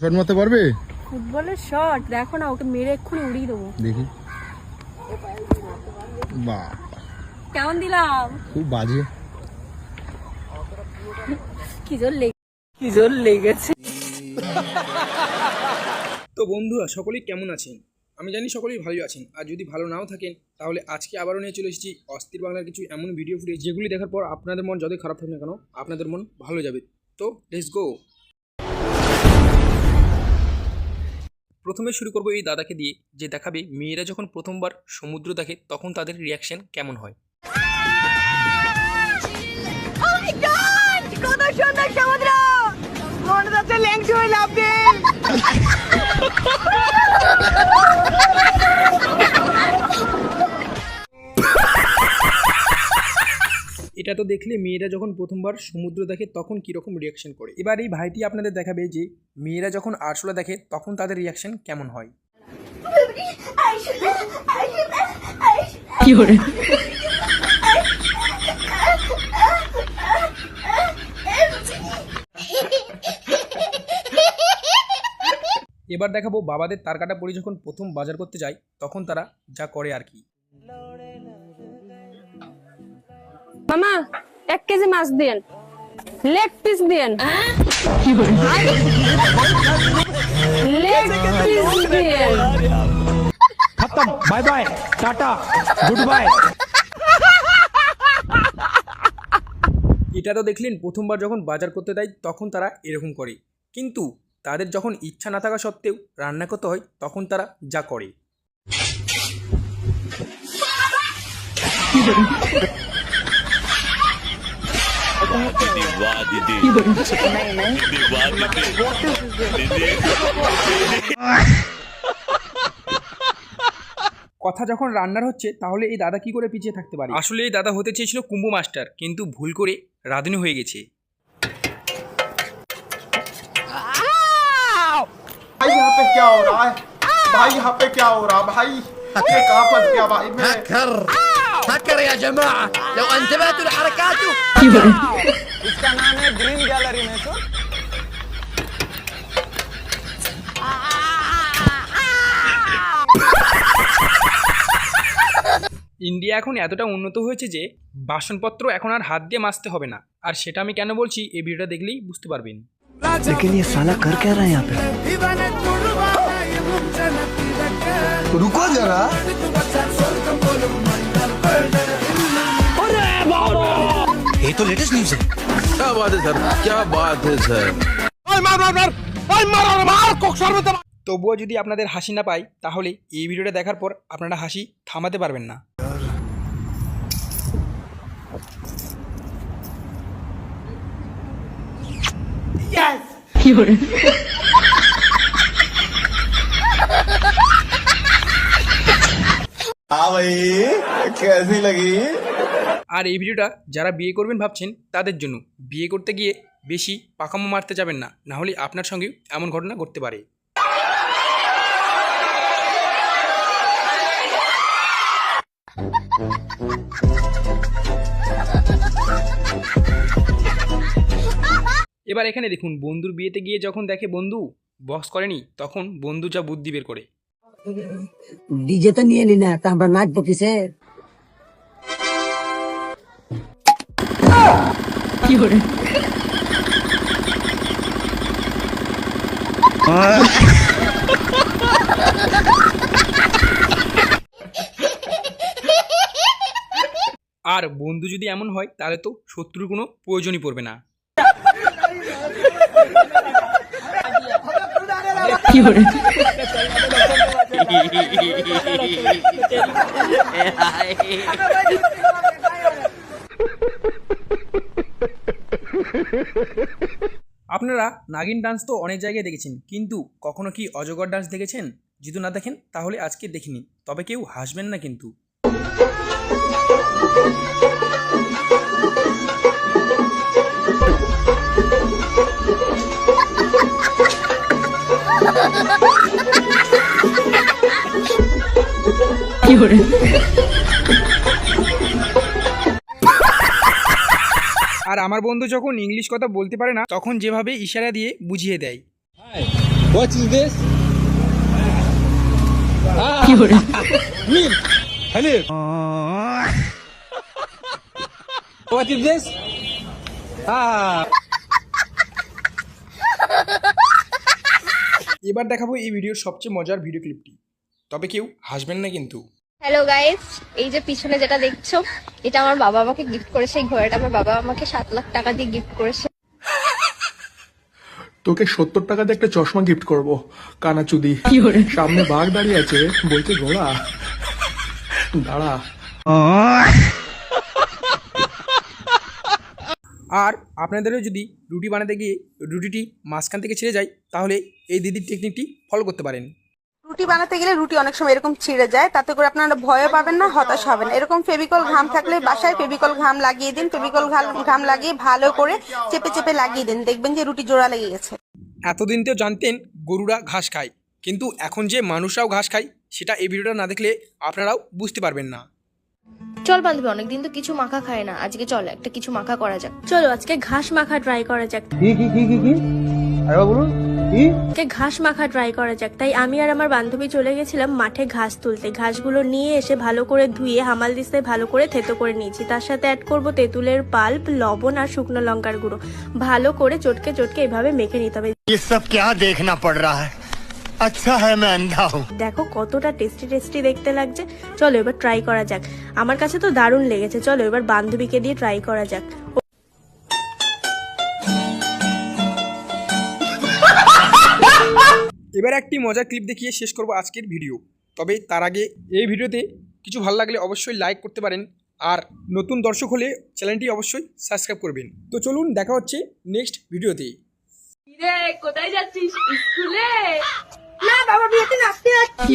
Shot মারতে পারবে? ফুটবলের শট দেখো না ওকে মেরে এক্ষুনি উড়িয়ে দেবো। দেখি। বাহ। কেমন দিলাম? খুব বাজে। কি জোর লেগে কি জোর লেগেছে। তো বন্ধুরা সকলেই কেমন আছেন? আমি জানি সকলেই ভালোই আছেন। আর যদি ভালো নাও থাকেন তাহলে আজকে আবারও নিয়ে চলে এসেছি অস্থির বাংলার কিছু এমন ভিডিও ফুটেজ যেগুলি দেখার পর আপনাদের মন যতই খারাপ থাকুক না কেন আপনাদের মন ভালো যাবে। তো লেটস গো প্রথমে শুরু করব এই দাদাকে দিয়ে যে দেখাবে মেয়েরা যখন প্রথমবার সমুদ্র দেখে তখন তাদের রিয়াকশন কেমন হয়। কত সুন্দর সমুদ্র! এটা তো দেখলে মেয়েরা যখন প্রথমবার সমুদ্র দেখে তখন কীরকম রিয়াকশন করে। এবার এই ভাইটি আপনাদের দেখাবে যে মেয়েরা যখন আরশোলা দেখে তখন তাদের রিয়াকশন কেমন হয়। এবার দেখাবো বাবাদের তার কাটা পরি যখন প্রথম বাজার করতে যায় তখন তারা যা করে আর কি। মামা এক কেজি মাছ দেন লেগ পিস দেন খতম bye bye tata good bye এটা তো দেখলেন প্রথমবার যখন বাজার করতে দেয় তখন তারা এরকম করে। কিন্তু তাদের যখন ইচ্ছা না থাকা সত্ত্বেও রান্না করতে হয় তখন তারা যা করে। वाह दीदी दीदी वाह दीदी दीदी কথা যখন রান্নার হচ্ছে তাহলে এই দাদা কি করে পিছিয়ে থাকতে পারে আসলে এই দাদা হতে চেয়েছিল কুম্ভ মাস্টার কিন্তু ভুল করে রাঁধুনি হয়ে গেছে भाई यहाँ पे क्या हो रहा है भाई यहाँ पे क्या हो रहा भाई ये कहाँ फंस गया भाई मैं هكر هكر يا جماعة لو انتبهتوا لحركاته इसका नाम है ग्रीन गैलरी में सर ইন্ডিয়া এখন এতটা উন্নত হয়েছে যে বাসনপত্র এখন আর হাত দিয়ে মাজতে হবে না আর সেটা আমি কেন বলছি এই ভিডিওটা দেখলেই বুঝতে পারবেন लेकिन ये साला कर क्या रहा है यहाँ पे रुको जरा ये तो लेटेस्ट न्यूज है क्या बात है सर क्या बात है सर তবুও যদি আপনাদের হাসি না পায় তাহলে এই ভিডিওটা দেখার পর আপনারা হাসি থামাতে পারবেন না हाँ भाई कैसी लगी আর এই ভিডিওটা যারা বিয়ে করবেন ভাবছেন তাদের জন্য। বিয়ে করতে গিয়ে বেশি পাকামো মারতে যাবেন না না হলে আপনার সঙ্গেও এমন ঘটনা ঘটতে পারে। এবার এখানে দেখুন, বন্ধুর বিয়েতে গিয়ে যখন দেখে বন্ধু বক্স করেনি, তখন বন্ধু যা বুদ্ধি বের করে। ডিজে তো নিয়ে নি না, তা আমরা নাচবো কিসে আর বন্ধু যদি এমন হয় তাহলে তো শত্রুর কোনো প্রয়োজনই পড়বে না। আপনারা নাগিন ডান্স তো অনেক জায়গায় দেখেছেন, কিন্তু কখনো কি অজগর ডান্স দেখেছেন? যদি না দেখেন, তাহলে আজকে দেখিনি। তবে কেউ হাসবেন না কিন্তু। আর আমার বন্ধু যখন ইংলিশ কথা বলতে পারে না তখন যেভাবে ইশারা দিয়ে বুঝিয়ে দেয় What is this? Milk. Honey. What is? এবার দেখাবো এই ভিডিওর সবচেয়ে মজার ভিডিও ক্লিপটি তবে কেউ হাসবেন না কিন্তু হ্যালো গাইস এই যে পিছনে যেটা দেখছ এটা আমার বাবা আমাকে গিফট করেছে। এই ঘোড়াটা আমার বাবা আমাকে সাত লাখ টাকা দিয়ে গিফট করেছে। তোকে সত্তর টাকাতে একটা চশমা গিফট করব কানাচুদি। সামনে বাঘ দাঁড়িয়ে আছে বলছে ঘোড়া দাঁড়া। আর আপনাদেরও যদি রুটি বানাতে গিয়ে রুটিটি মাঝখান থেকে ছেড়ে যায় তাহলে এই দিদির টেকনিকটি ফলো করতে পারেন। রুটি বানাতে গেলে রুটি অনেক সময় এরকম ছিঁড়ে যায় তাতে করে আপনারা ভয়ও পাবেন না হতাশ হবেন না। এরকম ফেভিকল ঘাম থাকলে বাসায় ফেভিকল ঘাম লাগিয়ে দিন ফেভিকল ঘাম লাগিয়ে ভালো করে চেপে চেপে লাগিয়ে দিন দেখবেন যে রুটি জোড়া লেগে গেছে। এতদিন তো জানতেন গরুরা ঘাস খায় কিন্তু এখন যে মানুষরাও ঘাস খায় সেটা এই ভিডিওটা না দেখলে আপনারাও বুঝতে পারবেন না। চল বান্ধবী অনেকদিন তো কিছু মাখা খায় না আজকে চল একটা কিছু মাখা করা যাক। চলো আজকে ঘাস মাখা ট্রাই করা যাক। কি কি কি কি? বলুন ঘাস মাখা ট্রাই করা যাক। তাই আমি আর আমার বান্ধবী চলে গেছিলাম মাঠে ঘাস তুলতে। ঘাসগুলো নিয়ে এসে ভালো করে ধুয়ে হামাল দিস্তে ভালো করে থেতো করে নিয়েছি। তার সাথে অ্যাড করব তেঁতুলের পাল্প লবণ আর শুকনো লঙ্কার গুঁড়ো। ভালো করে চটকে চটকে এভাবে মেখে নিতে হবে। সব কে দেখনা পড় রা আচ্ছা হ্যাঁ দেখো কতটা টেস্টি টেস্টি দেখতে লাগছে। চলো এবার ট্রাই করা যাক। আমার কাছে তো দারুণ লেগেছে। চলো এবার বান্ধবীকে দিয়ে ট্রাই করা যাক। এবার একটি মজার ক্লিপ দেখিয়ে শেষ করব আজকের ভিডিও তবে তার আগে এই ভিডিওতে কিছু ভালো লাগলে অবশ্যই লাইক করতে পারেন আর নতুন দর্শক হলে চ্যানেলটি অবশ্যই সাবস্ক্রাইব করবেন। তো চলুন দেখা হচ্ছে নেক্সট ভিডিওতে কোথায় যাচ্ছিস? স্কুলে? না বাবা বিয়েতে নাচতে যাচ্ছি